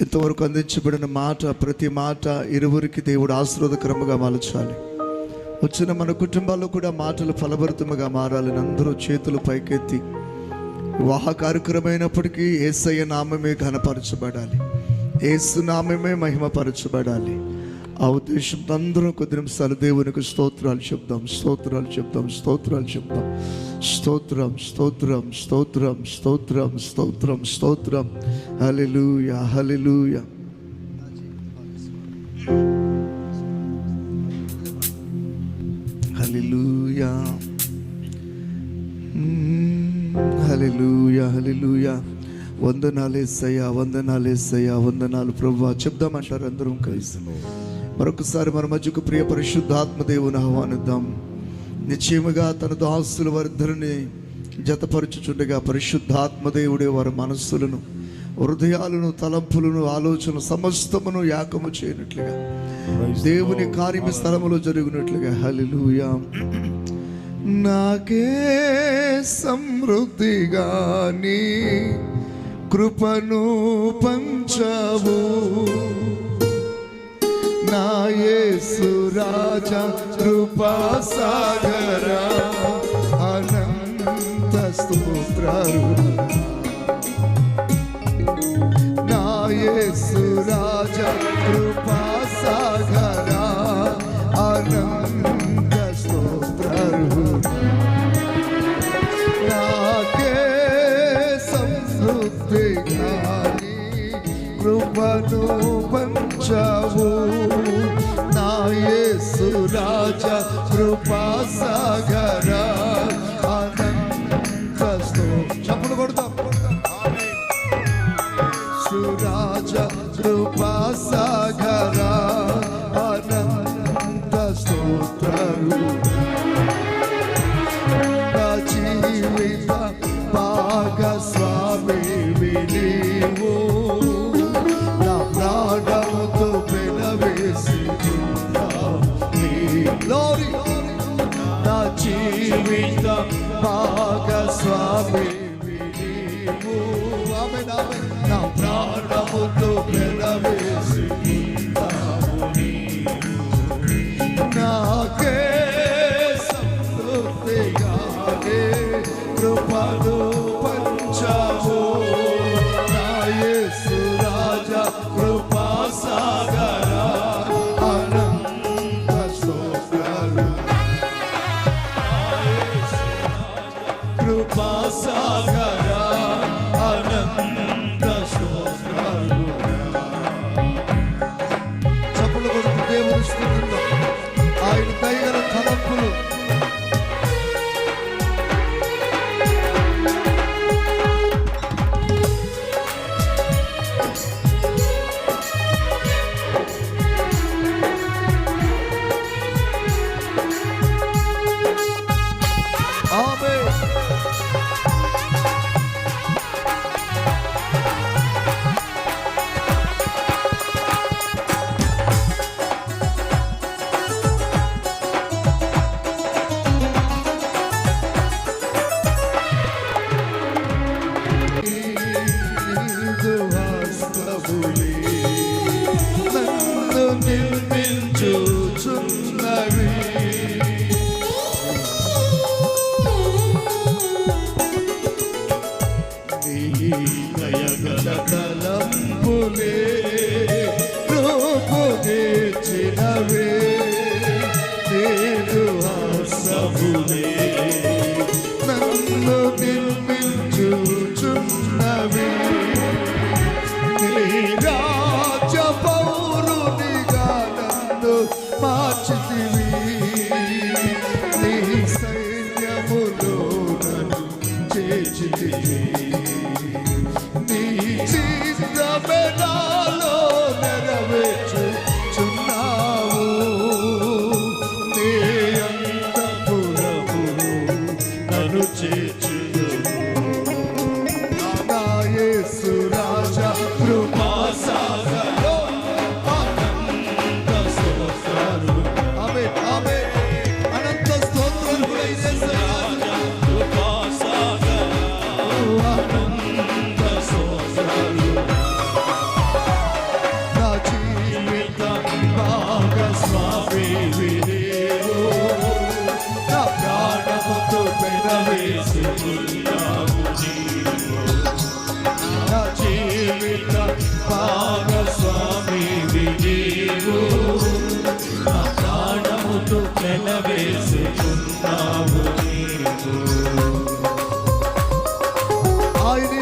ఇంతవరకు అందించబడిన మాట ప్రతి మాట ఇరువురికి దేవుడు ఆశీర్వాదకరముగా మలచాలి. వచ్చిన మన కుటుంబాల్లో కూడా మాటలు ఫలభరితముగా మారాలని అందరూ చేతులు పైకెత్తి వివాహ కార్యక్రమైనప్పటికీ ఏసయ్య నామమే ఘనపరచబడాలి. ఏసు నామమే మహిమపరచబడాలి. ఆ ఉద్దేశంతో అందరం కొద్ది నిమిషాలు దేవునికి స్తోత్రాలు చెప్దాం స్తోత్రాలు చెప్దాం స్తోత్రాలు చెప్దాం. స్తోత్రం స్తోత్రం స్తోత్రం స్తోత్రం స్తోత్రం స్తోత్రం. హల్లెలూయా హల్లెలూయా. హల్లెలూయా. హల్లెలూయా హల్లెలూయా. వందనాలేసయ్యా వందనాలేసయ్యా వందనాలు ప్రభు చెప్దామంటారు అందరం కలిసి మరొకసారి మన మధ్యకు ప్రియ పరిశుద్ధాత్మ దేవుని ఆహ్వానిద్దాం. నిశ్చయముగా తన దాసుల వారిద్దరిని జతపరచుచుండగా పరిశుద్ధాత్మ దేవుడే వారి మనస్సులను హృదయాలను తలంపులను ఆలోచన సమస్తమును యాకము చేయనట్లుగా. దేవుని కార్యము స్థలములో జరిగినట్లుగా. హల్లెలూయా. నాకే సమృద్ధిగా నీ కృపను పంచవు. నా యేసు రాజా అనంత స్తోత్రాలు. నా యేసు రాజా అనంత స్తోత్రాలు. నాకే సంతృప్తి గాని కృపను కృపా సాగరా అనంత చప్పులు కొడతాం. సురాజ కృపా సాగర Peace. చుట్టూ వెలవేసుచున్నావు నీవు ఆయన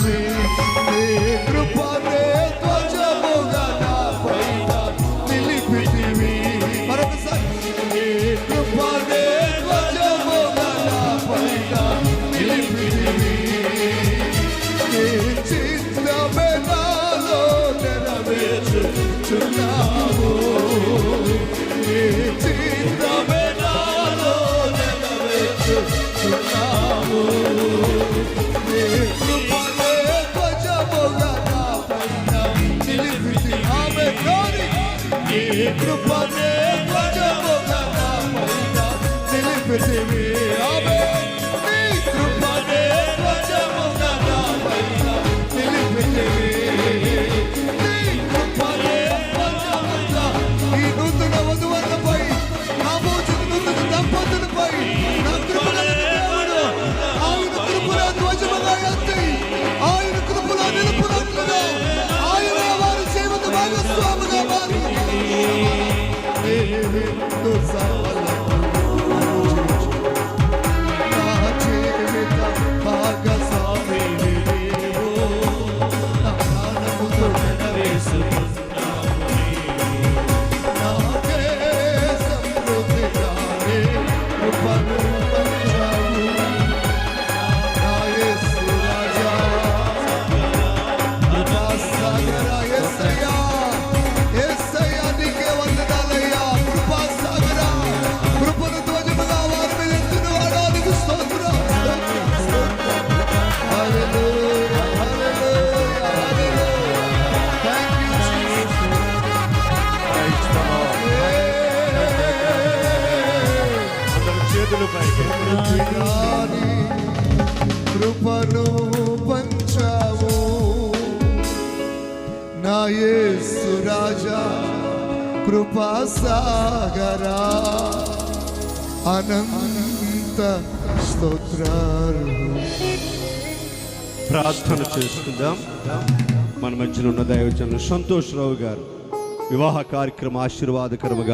victory. కృపనే నిలిపితివి ఆమె కృపను పంచావు నా యేసు రాజా కృపా సాగరా అనంత స్తోత్రాలు ప్రార్థన చేసుకుందాం. మన మధ్యలో ఉన్న దైవజనులు సంతోష్ రావు గారు వివాహ కార్యక్రమ ఆశీర్వాదకరముగా